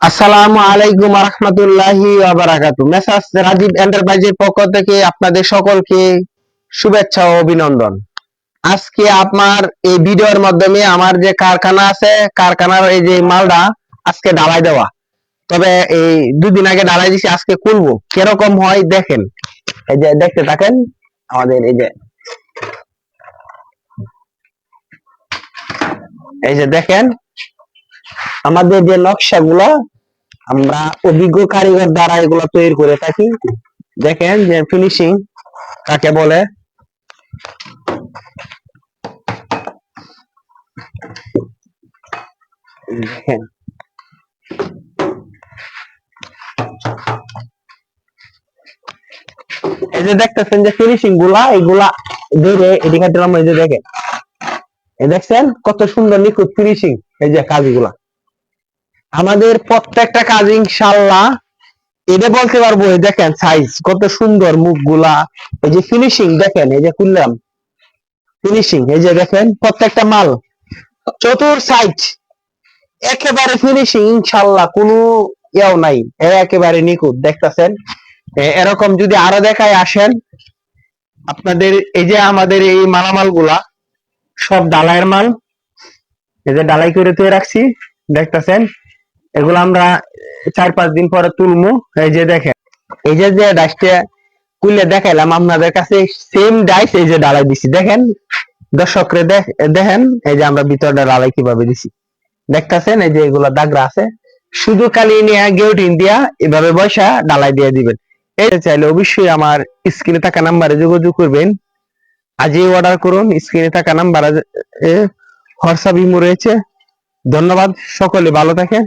আসসালামু আলাইকুম রহমতুল্লাহি মেসাস রাজীব এন্টারপ্রাইজের পক্ষ থেকে আপনাদের সকলকে শুভেচ্ছা ও অভিনন্দন। আজকে আপনার এই ভিডিওর মাধ্যমে আমার যে কারখানা আছে, কারখানার এই যে মালটা আজকে ঢালাই দেওয়া। তবে এই দুদিন আগে ঢালাই দিছি, আজকে খুলবো। কীরকম হয় দেখেন। এই যে দেখতে থাকেন, আমাদের এই যে এই যে দেখেন আমাদের যে নকশাগুলো, আমরা অভিজ্ঞ কারিগর দ্বারা এগুলো তৈরি করে থাকি। দেখেন যে ফিনিশিং কাকে বলে? দেখেন। এই যে দেখতেছেন যে ফিনিশিংগুলা, এগুলা ধরে এদিকে দেখেন। দেখছেন কত সুন্দর নিখুঁত ফিনিশিং এই যে কাজগুলা। আমাদের প্রত্যেকটা কাজ ইনশাল্লাহ এটা বলতে পারব দেখেন সাইজ কত সুন্দর মুখগুলা। এই যে ফিনিশিং দেখেন, এই যে খুললাম। ফিনিশিং এই যে দেখেন প্রত্যেকটা মাল। চতুর সাইজ একেবারে ফিনিশিং ইনশাল্লাহ কোনো ইয়াও নাই। একেবারে নিখুঁত, দেখতেছেন? এরকম যদি আরও দেখায় আসেন, আপনাদের এই যে আমাদের এই মালামালগুলা সব ডালাইয়ের মাল। এই যে ডালাই করে তৈরি রাখছি, দেখতেছেন? এগুলো আমরা চার পাঁচ দিন পরে তুলমু। এই যে দেখেন, এই যে যে ডাইসটা কুলে দেখাইলাম আপনাদের কাছে সেম ডাইস এই যে ডালাই দিছি। দেখেন, দর্শকরে দেখ- দেখেন, এই যে আমরা ভিতরটা ডালাই কীভাবে দিছি। দেখতেছেন, এই যে এগুলো দাগরা আছে। শুধু খালি নিয়ে গেউটিন দিয়া এভাবে বসা ডালাই দিয়ে দিবেন। এই চাইলে অবশ্যই আমার স্ক্রিনে থাকা নাম্বারে যোগাযোগ করবেন। আজই অর্ডার করুন, স্ক্রিনে থাকা নাম্বার হোয়াটসঅ্যাপ ইমো রয়েছে। ধন্যবাদ, সকলে ভালো থাকেন।